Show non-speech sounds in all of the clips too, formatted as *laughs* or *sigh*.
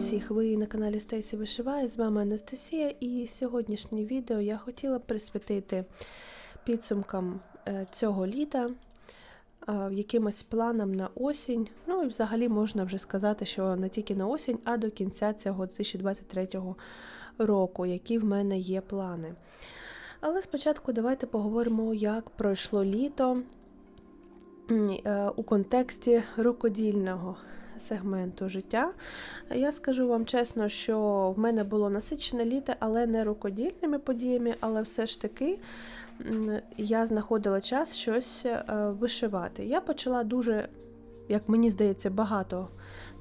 всіх! Ви на каналі Стейсі Вишиває, з вами Анастасія, і сьогоднішнє відео я хотіла присвятити підсумкам е, цього літа, е, якимось планам на осінь. Ну і взагалі можна вже сказати, що не тільки на осінь, а до кінця цього 2023 року, які в мене є плани. Але спочатку давайте поговоримо, як пройшло літо е, у контексті рукодільного сегменту життя. Я скажу вам чесно, що в мене було насичене літо, але не рукодільними подіями, але все ж таки я знаходила час щось е, вишивати. Я почала дуже, як мені здається, багато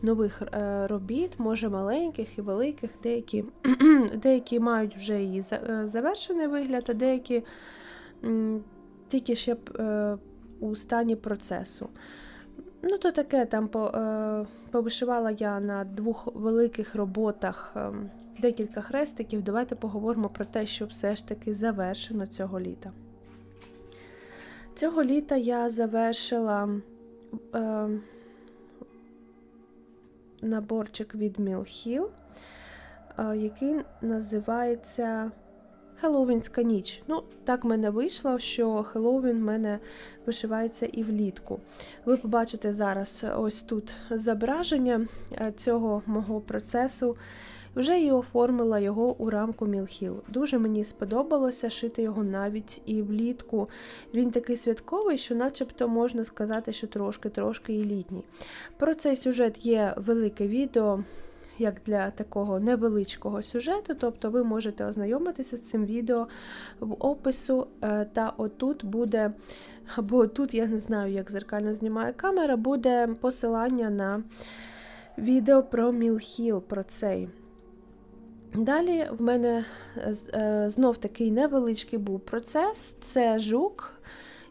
нових е, робіт, може маленьких і великих, деякі, *clears throat* деякі мають вже і е, завершений вигляд, а деякі тільки ще у стані процесу. Ну, то таке там по, е, повишивала я на двох великих роботах е, декілька хрестиків. Давайте поговоримо про те, що все ж таки завершено цього літа. Цього літа я завершила е, наборчик від Mill Hill, е, який називається Хеллоуінська ніч. Ну, так в мене вийшло, що Хеллоуін в мене вишивається і влітку. Ви побачите зараз ось тут зображення е, цього мого процесу. Вже і оформила його у рамку Мілхіл. Дуже мені сподобалося шити його навіть і влітку. Він такий святковий, що начебто можна сказати, що трошки-трошки і літній. Про цей сюжет є велике відео. Як для такого невеличкого сюжету, тобто ви можете ознайомитися з цим відео в опису, е, та отут буде, або тут я не знаю, як зеркально знімає камера, буде посилання на відео про Мілхіл, про цей. Далі в мене е, е, знов такий невеличкий був процес: це жук,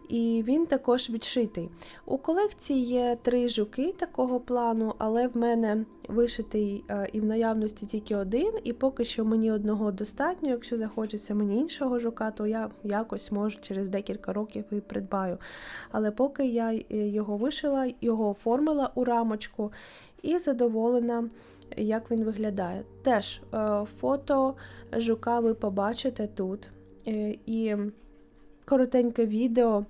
і він також відшитий. У колекції є три жуки такого плану, але в мене вишитий е, і в наявності тільки один, і поки що мені одного достатньо. Якщо захочеться мені іншого жука, то я якось можу через декілька років і придбаю. Але поки я е, його вишила, його оформила у рамочку і задоволена, як він виглядає. Теж е, фото жука ви побачите тут. І коротеньке відео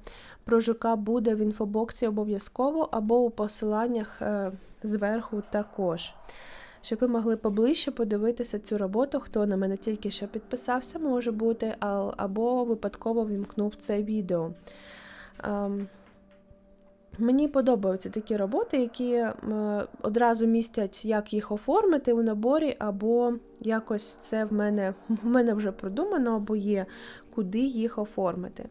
про жука буде в інфобоксі обов'язково або у посиланнях е, зверху також. Щоб ви могли поближче подивитися цю роботу, хто на мене тільки що підписався, може бути, або випадково вімкнув це відео. Мені подобаються такі роботи, які е, одразу містять, як їх оформити у наборі, або якось це в мене, *laughs* в мене вже продумано, або є, куди їх оформити.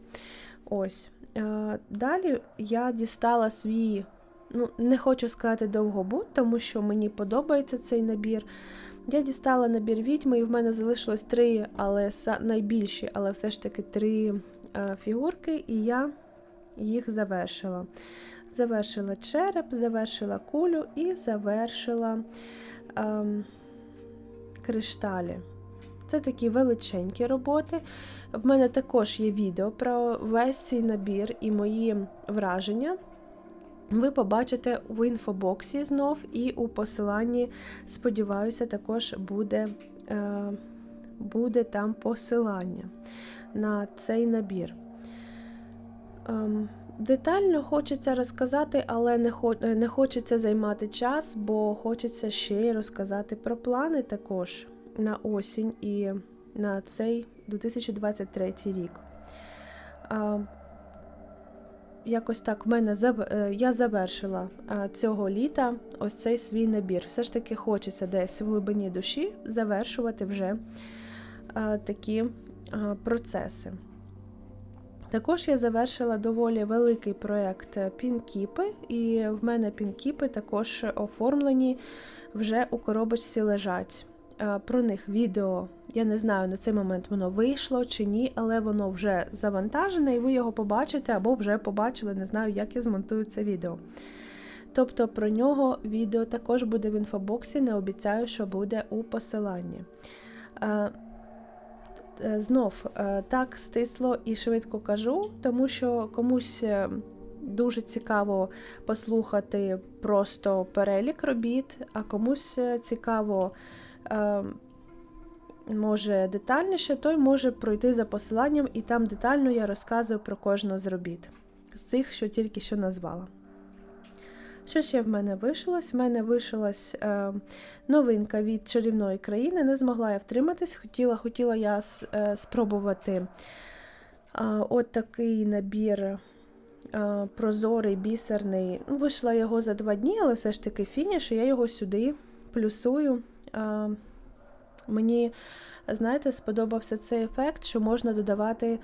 Ось. Е, Далі я дістала свій, ну, не хочу сказати довгобут, тому що мені подобається цей набір. Я дістала набір відьми, і в мене залишилось три, але найбільші, але все ж таки три е, фігурки, і я їх завершила. Завершила череп, завершила кулю і завершила ем, кришталі. Це такі величенькі роботи. В мене також є відео про весь цей набір і мої враження. Ви побачите в інфобоксі знов і у посиланні, сподіваюся, також буде, е, буде там посилання на цей набір. Ем, Детально хочеться розказати, але не, е, не хочеться займати час, бо хочеться ще й розказати про плани також на осінь і на цей 2023 рік. А, якось так в мене е, я завершила цього літа ось цей свій набір. Все ж таки хочеться десь в глибині душі завершувати вже такі процеси. Також я завершила доволі великий проєкт пінкіпи, і в мене пінкіпи також оформлені вже у коробочці лежать. Е, Про них відео, я не знаю, на цей момент воно вийшло чи ні, але воно вже завантажене, і ви його побачите або вже побачили, не знаю, як я змонтую це відео. Тобто про нього відео також буде в інфобоксі, не обіцяю, що буде у посиланні. Е, Знов е, так стисло і швидко кажу, тому що комусь е, дуже цікаво послухати просто перелік робіт, а комусь цікаво. Може детальніше, той може пройти за посиланням, і там детально я розказую про кожну з робіт з цих, що тільки що назвала. Що ще в мене вишилось? В мене вишилась е, новинка від чарівної країни. Не змогла я втриматись. Хотіла хотіла я е, спробувати е, от такий набір е, прозорий, бісерний. Ну, Вийшла його за два дні, але все ж таки фініш, і я його сюди плюсую. Мені, знаєте, сподобався цей ефект, що можна додавати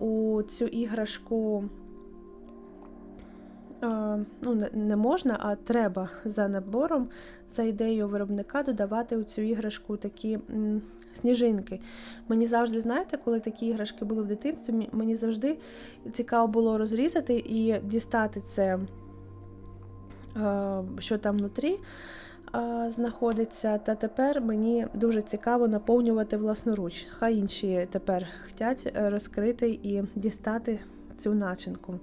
у цю іграшку ну, не можна, а треба за набором, за ідеєю виробника, додавати у цю іграшку такі сніжинки. Мені завжди, знаєте, коли такі іграшки були в дитинстві, мені завжди цікаво було розрізати і дістати це, що там внутрі. Знаходиться, та тепер мені дуже цікаво наповнювати власноруч. Хай інші тепер хочуть е, розкрити і дістати цю начинку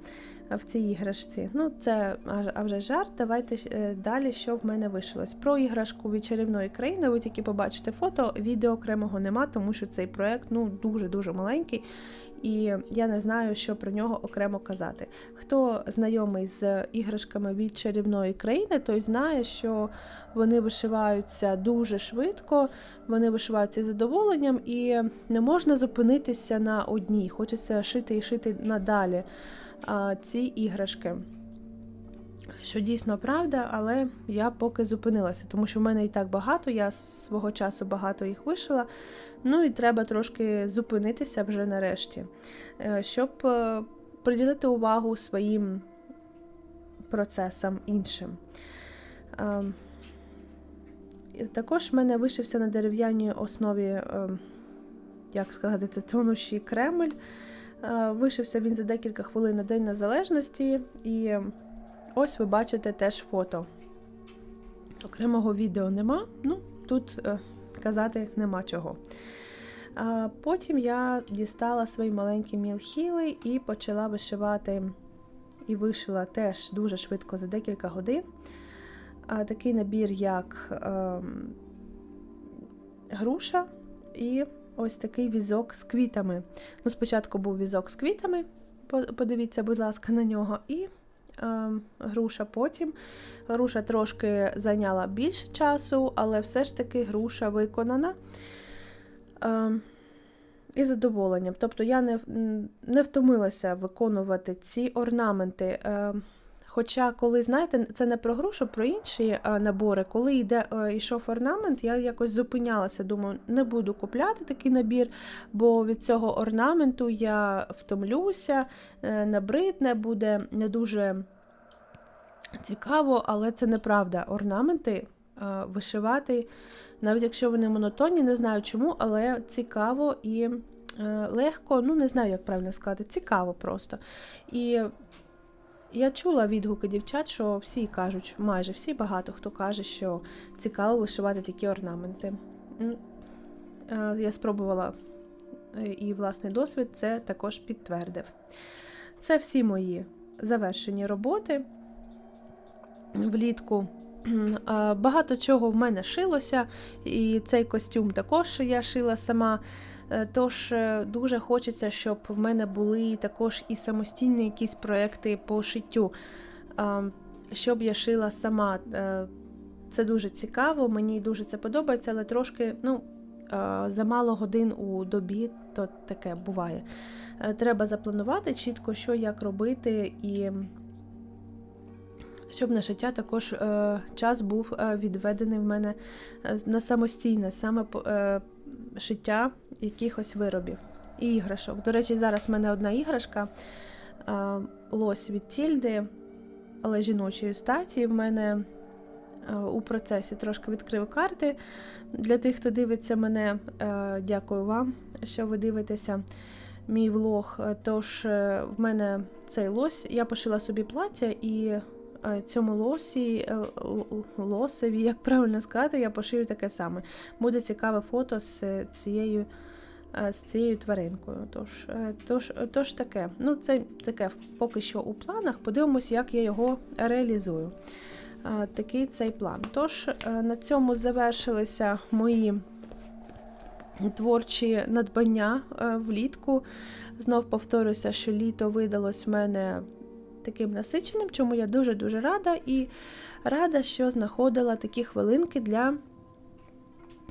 в цій іграшці. Ну, це а вже жарт. Давайте е, далі, що в мене вишилось. Про іграшку від чарівної країни. Ви тільки побачите фото, відео окремого нема, тому що цей проект ну, дуже-дуже маленький. І я не знаю, що про нього окремо казати. Хто знайомий з іграшками від чарівної країни, той знає, що вони вишиваються дуже швидко, вони вишиваються з задоволенням, і не можна зупинитися на одній. Хочеться шити і шити надалі ці іграшки. Що дійсно правда, але я поки зупинилася, тому що в мене і так багато, я свого часу багато їх вишила. Ну і треба трошки зупинитися вже нарешті, е, щоб е, приділити увагу своїм процесам іншим. Ем, також в мене вишився на дерев'яній основі, як сказати, тонущий кремль. Е, вишився він за декілька хвилин на День Незалежності, і ось ви бачите теж фото. Окремого відео нема, ну тут е, казати нема чого. Потім я дістала свої маленькі мілхіли і почала вишивати, і вишила теж дуже швидко за декілька годин. Такий набір, як е, груша і ось такий візок з квітами. Ну, Спочатку був візок з квітами, подивіться, будь ласка, на нього. і е, Груша потім. Груша трошки зайняла більше часу, але все ж таки груша виконана е, із задоволенням. Тобто я не не втомилася виконувати ці орнаменти. Е, Хоча, коли, знаєте, це не про грушу, про інші набори, коли йде йшов орнамент, я якось зупинялася, думаю, не буду купляти такий набір, бо від цього орнаменту я втомлюся, е, набридне, буде не дуже цікаво, але це неправда. Орнаменти вишивати, навіть якщо вони монотонні, не знаю чому, але цікаво і е, легко, ну не знаю, як правильно сказати, цікаво просто. І я чула відгуки дівчат, що всі кажуть, майже всі багато хто каже, що цікаво вишивати такі орнаменти. Е, я спробувала е, і власний досвід це також підтвердив. Це всі мої завершені роботи влітку. Багато чого в мене шилося, і цей костюм також я шила сама. Е, тож е, дуже хочеться, щоб в мене були також і самостійні якісь проекти по шиттю, щоб я шила сама. Е, це дуже цікаво, мені дуже це подобається, але трошки ну, замало годин у добі, то таке буває. Треба запланувати чітко, що як робити, і щоб на життя також час був відведений в мене на самостійне, саме шиття якихось виробів і іграшок. До речі, зараз в мене одна іграшка лось від Тільди, але жіночої статі. В мене у процесі трошки відкрив карти. Для тих, хто дивиться мене, дякую вам, що ви дивитеся. Мій влог, тож е, в мене цей лось. Я пошила собі плаття і цьому лосі, е, лосеві, як правильно сказати, я пошию таке саме. Буде цікаве фото з цією е, з цією тваринкою. Тож, е, тож, тож таке, ну це таке поки що у планах. Подивимось, як я його реалізую. Е, Такий цей план. Тож е, на цьому завершилися мої творчі надбання е, влітку. Знов повторюся, що літо видалось в мене таким насиченим, чому я дуже-дуже рада і рада, що знаходила такі хвилинки для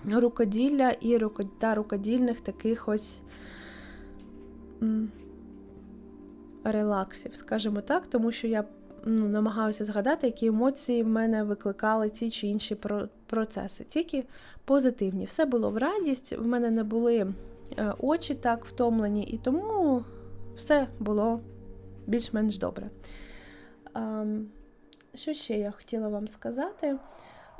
рукоділля і та рукодільних таких ось релаксів, скажімо так, тому що я ну, намагаюся згадати, які емоції в мене викликали ті чи інші процеси. Тільки позитивні. Все було в радість, в мене не були е, очі так втомлені, і тому все було більш-менш добре. Ем, Що ще я хотіла вам сказати?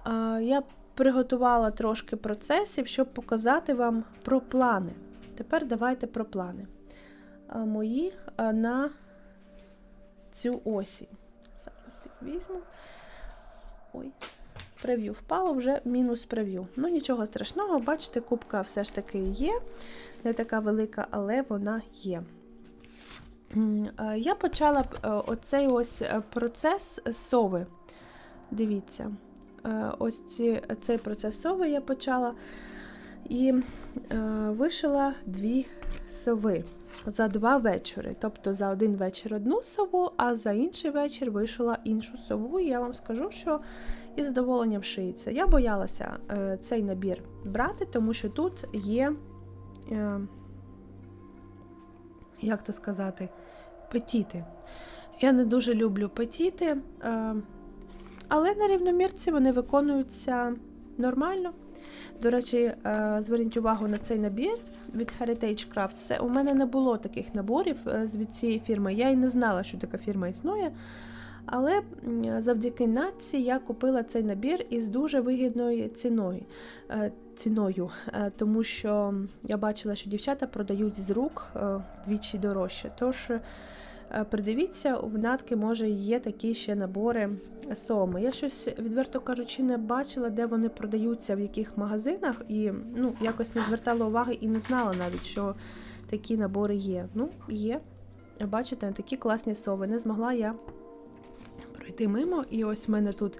А, Я приготувала трошки процесів, щоб показати вам про плани. Тепер давайте про плани. А, Мої а, на цю осінь. Зараз їх візьму. Ой, прев'ю впало, вже мінус прев'ю. Ну, нічого страшного, бачите, кубка все ж таки є. Не така велика, але вона є. Е, Я почала е, оцей ось е, процес сови. Дивіться, ось ці, цей процес сови я почала і вишила дві сови за два вечори. Тобто за один вечір одну сову, а за інший вечір вишила іншу сову. І я вам скажу, що із задоволенням шиється. Я боялася цей набір брати, тому що тут є. Як то сказати, петіти. Я не дуже люблю петіти, е, але на рівномірці вони виконуються нормально. До речі, е, зверніть увагу на цей набір від Heritage Craft. Це, у мене не було таких наборів е, від цієї фірми. Я і не знала, що така фірма існує. Але завдяки Натці я купила цей набір із дуже вигідною ціною, е, ціною е, тому що я бачила, що дівчата продають з рук е, вдвічі дорожче. Тож придивіться, в натки може є такі ще набори соми. Я щось, відверто кажучи, не бачила, де вони продаються, в яких магазинах, і ну, якось не звертала уваги і не знала навіть, що такі набори є. Ну, є. Бачите, такі класні сови. Не змогла я пройти мимо. І ось в мене тут,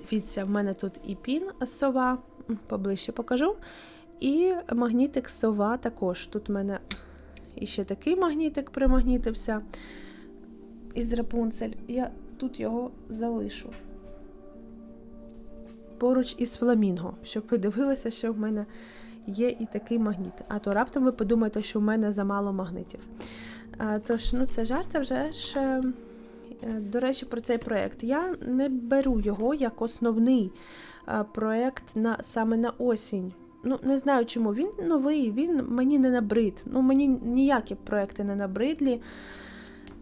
дивіться, в мене тут і пін сова, поближче покажу. І магнітик сова також. Тут в мене і ще такий магнітик примагнітився із Рапунцель. Я тут його залишу. Поруч із фламінго, щоб ви дивилися, що в мене є і такий магніт. А то раптом ви подумаєте, що в мене замало магнитів. А, тож, ну це жарт, а вже ж. Е, До речі, про цей проект. Я не беру його як основний е, проект на, саме на осінь. Ну, не знаю чому. Він новий, він мені не набрид. Ну, мені ніякі проекти не набридлі.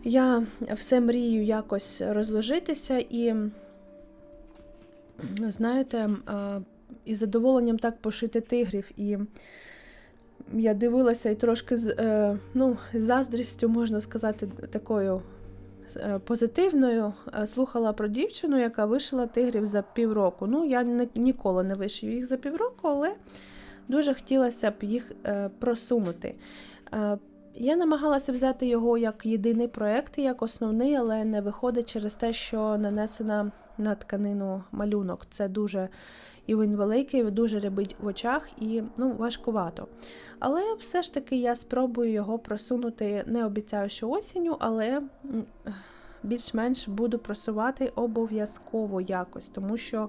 Я все мрію якось розложитися і, знаєте, е, із задоволенням так пошити тигрів. І я дивилася і трошки з ну, заздрістю, можна сказати, такою позитивною е, слухала про дівчину, яка вишила тигрів за півроку. Ну, я ні- ніколи не вишив їх за півроку, але дуже хотілося б їх е, просунути. Е, Я намагалася взяти його як єдиний проєкт, як основний, але не виходить через те, що нанесена на тканину малюнок. Це дуже і він великий, дуже рябить в очах і ну, важкувато. Але все ж таки я спробую його просунути. Не обіцяю, що осінню, але більш-менш буду просувати обов'язково якось, тому що.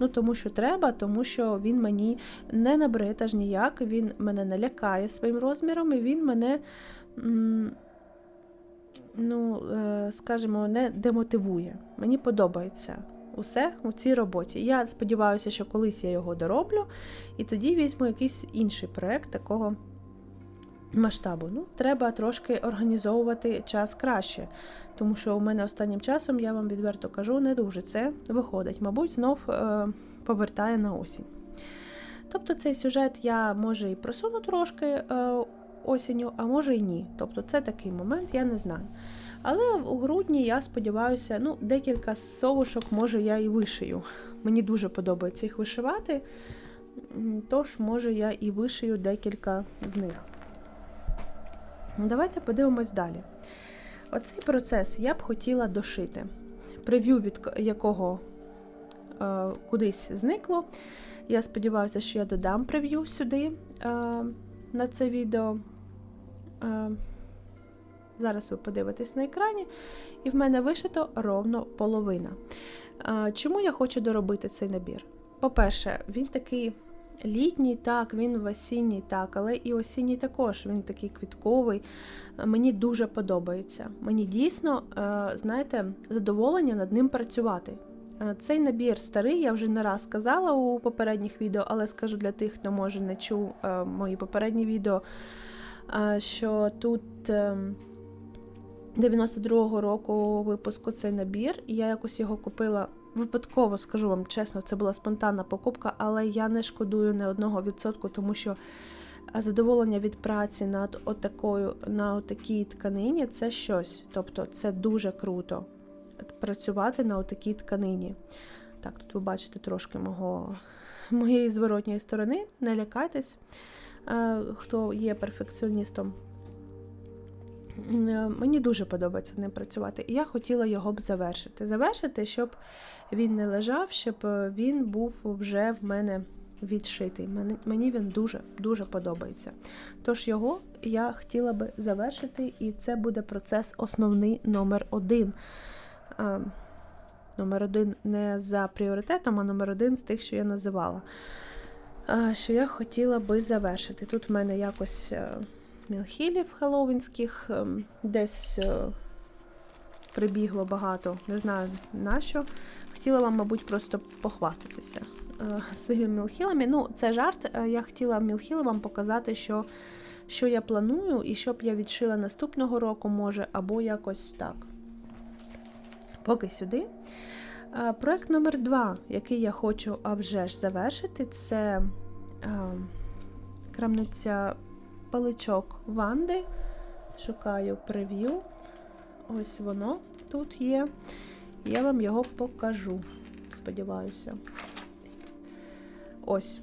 Ну, тому що треба, тому що він мені не набрид ніяк, він мене не лякає своїм розміром, і він мене, ну, е, скажімо, не демотивує. Мені подобається усе у цій роботі. Я сподіваюся, що колись я його дороблю, і тоді візьму якийсь інший проект такого масштабу. Ну, треба трошки організовувати час краще, тому що у мене останнім часом, я вам відверто кажу, не дуже це виходить. Мабуть, знов е, повертає на осінь. Тобто цей сюжет я може і просуну трошки е, осінню, а може і ні. Тобто це такий момент, я не знаю. Але у грудні я сподіваюся, ну, декілька совушок, може, я і вишию. Мені дуже подобається їх вишивати, тож, може, я і вишию декілька з них. Давайте подивимось далі. Оцей процес я б хотіла дошити. Прев'ю, від якого е, кудись зникло. Я сподіваюся, що я додам прев'ю сюди е, на це відео. Е, зараз ви подивитесь на екрані, і в мене вишито ровно половина. Чому я хочу доробити цей набір? По-перше, він такий літній, так, він в осінній, так, але і осінній також. Він такий квітковий. Мені дуже подобається. Мені дійсно, е, знаєте, задоволення над ним працювати. Е, Цей набір старий, я вже не раз сказала у попередніх відео, але скажу для тих, хто може не чув е, мої попередні відео, що тут е, 92-го року випуску цей набір, і я якось його купила випадково, скажу вам чесно, це була спонтанна покупка, але я не шкодую не одного відсотку, тому що е, задоволення від праці над отакою, на отакій тканині це щось. Тобто це дуже круто працювати на отакій тканині. Так, тут ви бачите трошки мого, моєї зворотньої сторони. Не лякайтесь, е, хто є перфекціоністом. Е, Мені дуже подобається ним працювати, і я хотіла його б завершити. Завершити, щоб він не лежав, щоб е, він був вже в мене відшитий. Мені- він дуже дуже подобається. Тож його я хотіла би завершити, і це буде процес основний номер один. Е, Номер один не за пріоритетом, а номер один з тих, що я називала. Е, Що я хотіла би завершити. Тут в мене якось е, мілхілів хеллоуінських, ем, десь е, прибігло багато, не знаю на що. Хотіла вам, мабуть, просто похвастатися е, своїми мілхілами. Ну, це жарт. Е, Я хотіла мілхіли вам показати, що, що я планую, і щоб я відшила наступного року, може, або якось так. Поки сюди. Проект номер два, який я хочу а вже ж завершити, це е, крамниця паличок Ванди. Шукаю прев'ю. Ось воно тут є. Я вам його покажу. Сподіваюся. Ось.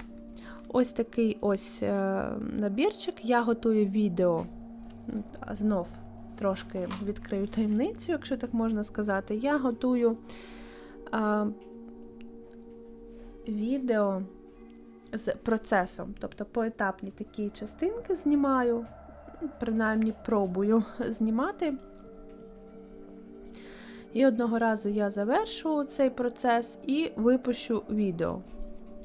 Ось такий ось е, набірчик. Я готую відео. Знов трошки відкрию таємницю, якщо так можна сказати. Я готую а, відео з процесом, тобто поетапні такі частинки знімаю, принаймні пробую *laughs* знімати. І одного разу я завершу цей процес і випущу відео.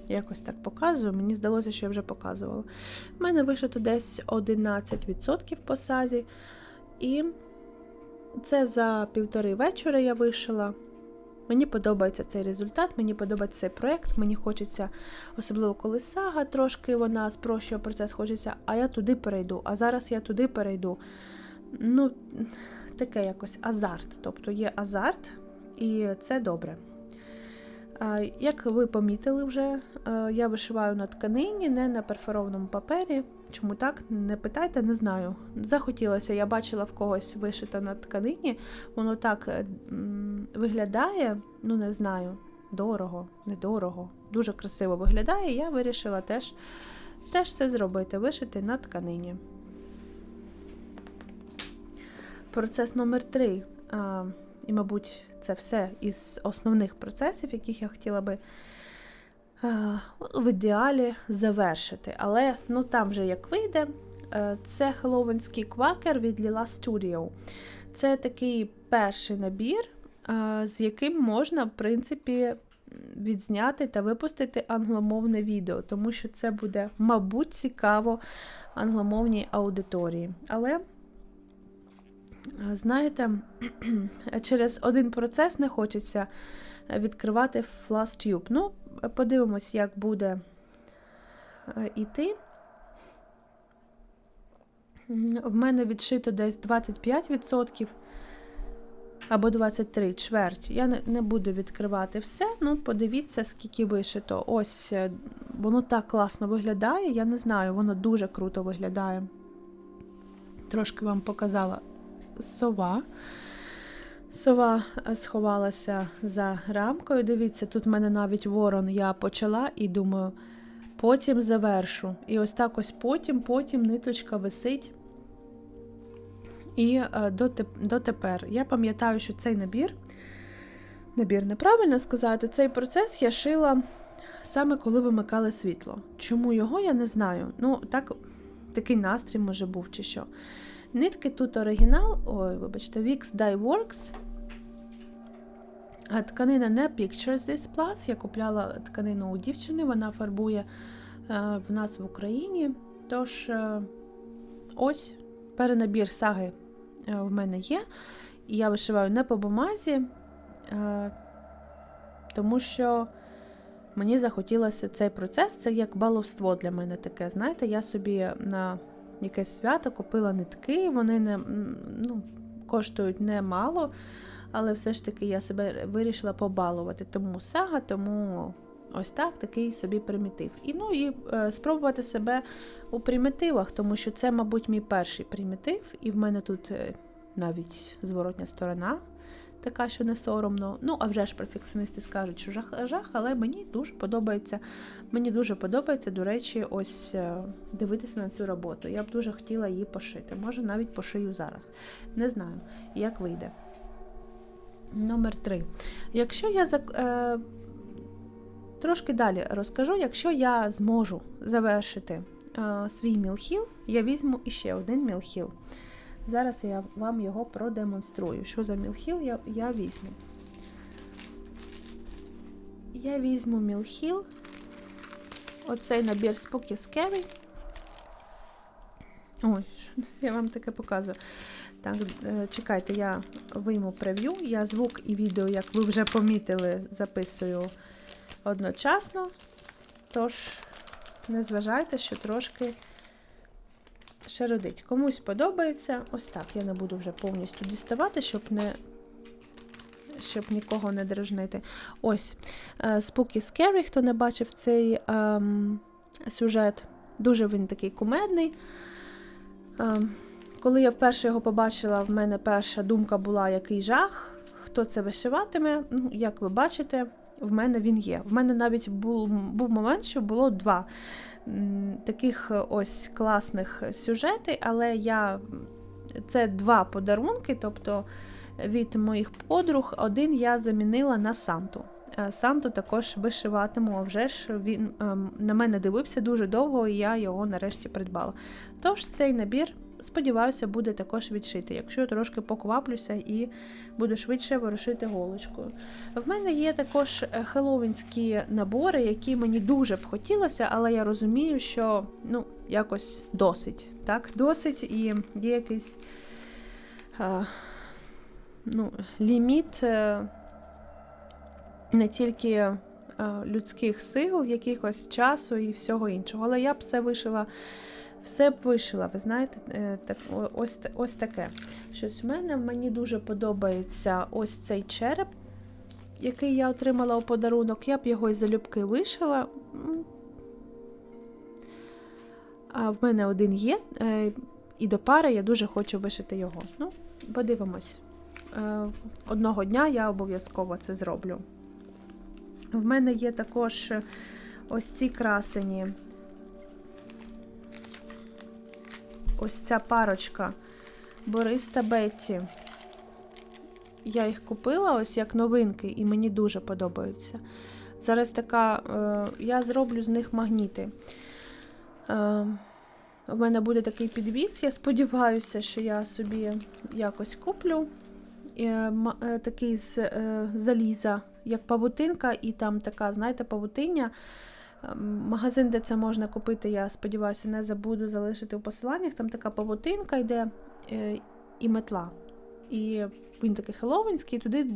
Якось так показую. Мені здалося, що я вже показувала. У мене вишито десь 11% по сазі. І це за півтори вечора я вишила. Мені подобається цей результат, мені подобається цей проєкт, мені хочеться, особливо коли сага трошки вона спрощує процес, хочеться, а я туди перейду, а зараз я туди перейду. Ну, таке якось азарт. Тобто є азарт, і це добре. Як ви помітили вже, е, я вишиваю на тканині, не на перфорованому папері. Чому так? Не питайте, не знаю. Захотілося, я бачила в когось вишита на тканині, воно так е, виглядає, ну не знаю, дорого, недорого, дуже красиво виглядає, я вирішила теж, теж це зробити, вишити на тканині. Процес номер три і, мабуть, це все із основних процесів, яких я хотіла би в ідеалі завершити. Але ну, там вже як вийде, Е, це хеллоуінський квакер від Lila Studio. Це такий перший набір, з яким можна, в принципі, відзняти та випустити англомовне відео, тому що це буде, мабуть, цікаво англомовній аудиторії. Але е, Знаєте, *clears throat* через один процес не хочеться відкривати FlashTube. Ну, подивимось, як буде е, іти. В мене відшито десь 25% або 23% чверть. Я не, не буду відкривати все. Ну, подивіться, скільки вишито. Ось е, воно так класно виглядає. Я не знаю, воно дуже круто виглядає. Трошки вам показала сова. Сова е, сховалася за рамкою. Дивіться, тут в мене навіть ворон я почала і думаю, потім завершу. І ось так ось потім, потім ниточка висить. І е, дотепер я пам'ятаю, що цей набір, набір неправильно сказати, цей процес я шила саме коли вимикали світло. Чому його я не знаю. Ну, так, такий настрій може був чи що. Нитки тут оригінал, ой, вибачте, Wix Dye Works. Тканина не Pictures This Plus. Я купляла тканину у дівчини, вона фарбує е, в нас в Україні. Тож, е, ось перенабір саги е, в мене є. І я вишиваю не по бумазі, тому що мені захотілося цей процес, це як баловство для мене таке. Знаєте, я собі на якесь свято купила нитки, вони не, ну, коштують немало, але все ж таки я себе вирішила побалувати. Тому сага, тому ось так, такий собі примітив. І ну і е, спробувати себе у примітивах, тому що це, мабуть, мій перший примітив, і в мене тут е, навіть зворотня сторона. Така, що не соромно. Ну, а вже ж перфекціоністи скажуть, що жах, жах, але мені дуже подобається. Мені дуже подобається, до речі, ось е, дивитися на цю роботу. Я б дуже хотіла її пошити. Може, навіть пошию зараз. Не знаю, як вийде. Номер три. Якщо я е, трошки далі розкажу, якщо я зможу завершити е, свій мілхіл, я візьму іще один мілхіл. Зараз я вам його продемонструю. Що за мілхіл я, я візьму. Я візьму мілхіл. Оцей набір Spooky Scary. Ой, я вам таке показую. Так, е, чекайте, я вийму прев'ю. Я звук і відео, як ви вже помітили, записую одночасно. Tож, не зважайте, що трошки шародить. Комусь подобається. Ось так. Я не буду вже повністю діставати, щоб не щоб нікого не дражнити. Ось е, Spooky Scary, хто не бачив цей ем, сюжет, дуже він такий кумедний. Ем, коли я вперше його побачила, в мене перша думка була, який жах, хто це вишиватиме. Ну, як ви бачите, в мене він є. В мене навіть був, був момент, що було два таких ось класних сюжетів, але я це два подарунки, тобто від моїх подруг, один я замінила на Санту. Е, Санту також вишиватиму, а вже ж він ем, на мене дивився дуже довго, і я його нарешті придбала. Тож цей набір, сподіваюся, буде також відшитий, якщо я трошки покваплюся і буду швидше ворушити голочкою. В мене є також е, хеллоуінські набори, які мені дуже б хотілося, але я розумію, що ну, якось досить. Так, досить і є якийсь е, ну, ліміт. Е, не тільки людських сил, якихось часу і всього іншого. Але я б все вишила, все б вишила, ви знаєте, е, так, ось, ось таке. Щось в мене мені дуже подобається ось цей череп, який я отримала у подарунок. Я б його із залюбки вишила. А в мене один є, е, і до пари я дуже хочу вишити його. Ну, подивимось. Е, Одного дня я обов'язково це зроблю. В мене є також ось ці красені. Ось ця парочка Борис та Бетті. Я їх купила ось як новинки, і мені дуже подобаються. Зараз така, е, я зроблю з них магніти. Е, в мене буде такий підвіз. Я сподіваюся, що я собі якось куплю. Е, е, такий з е, заліза, як павутинка, і там така, знаєте, павутиння. Ем, Магазин, де це можна купити, я сподіваюся, не забуду залишити у посиланнях. Там така павутинка йде е, і метла. І він такий хеллоуінський, і туди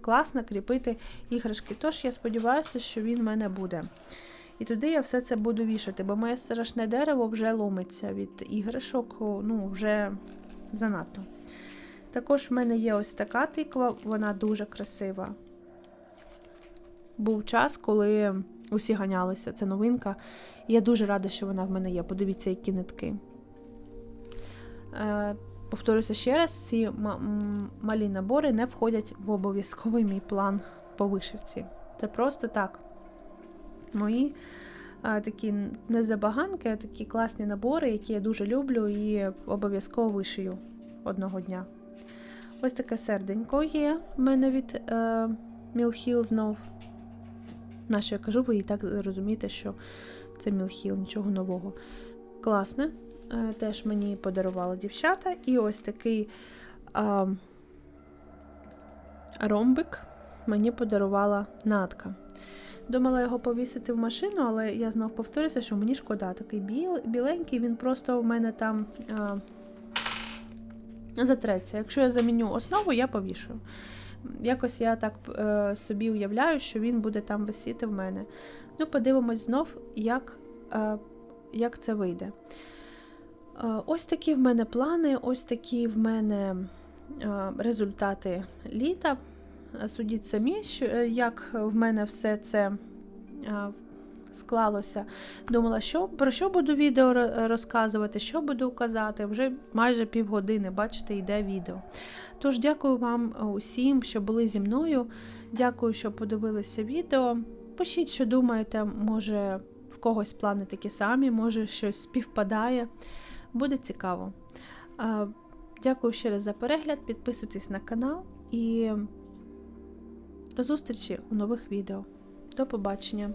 класно кріпити іграшки. Тож я сподіваюся, що він в мене буде. І туди я все це буду вішати, бо моє страшне дерево вже ломиться від іграшок, ну, вже занадто. Також в мене є ось така тиква, вона дуже красива. Був час, коли усі ганялися, це новинка. І я дуже рада, що вона в мене є. Подивіться, які нитки. Е, повторюся ще раз: ці малі набори не входять в обов'язковий мій план по вишивці. Це просто так. Мої е, такі не забаганки, а такі класні набори, які я дуже люблю і обов'язково вишию. одного дня. Ось таке серденько є в мене від е, Mill Hill знов. На що я кажу, ви і так розумієте, що це Hill, нічого нового. Класне. Е, теж мені подарували дівчата. І ось такий е, ромбик мені подарувала Натка. Думала його повісити в машину, але я знов повторюся, що мені шкода. Такий біл, біленький, він просто у мене там а, затреться. Якщо я заміню основу, я повішую. Якось я так е, собі уявляю, що він буде там висіти в мене. Ну, подивимось знов, як, е, як це вийде. Е, ось такі в мене плани, ось такі в мене е, результати літа. Судіть самі, що, е, як в мене все це е, склалося. Думала, що, про що буду відео розказувати, що буду казати. Вже майже півгодини, бачите, йде відео. Тож дякую вам е, усім, що були зі мною. Дякую, що подивилися відео. Пишіть, що думаєте, може в когось плани такі самі, може щось співпадає. Буде цікаво. Е, Дякую ще раз за перегляд. Підписуйтесь на канал і до зустрічі у нових відео. До побачення!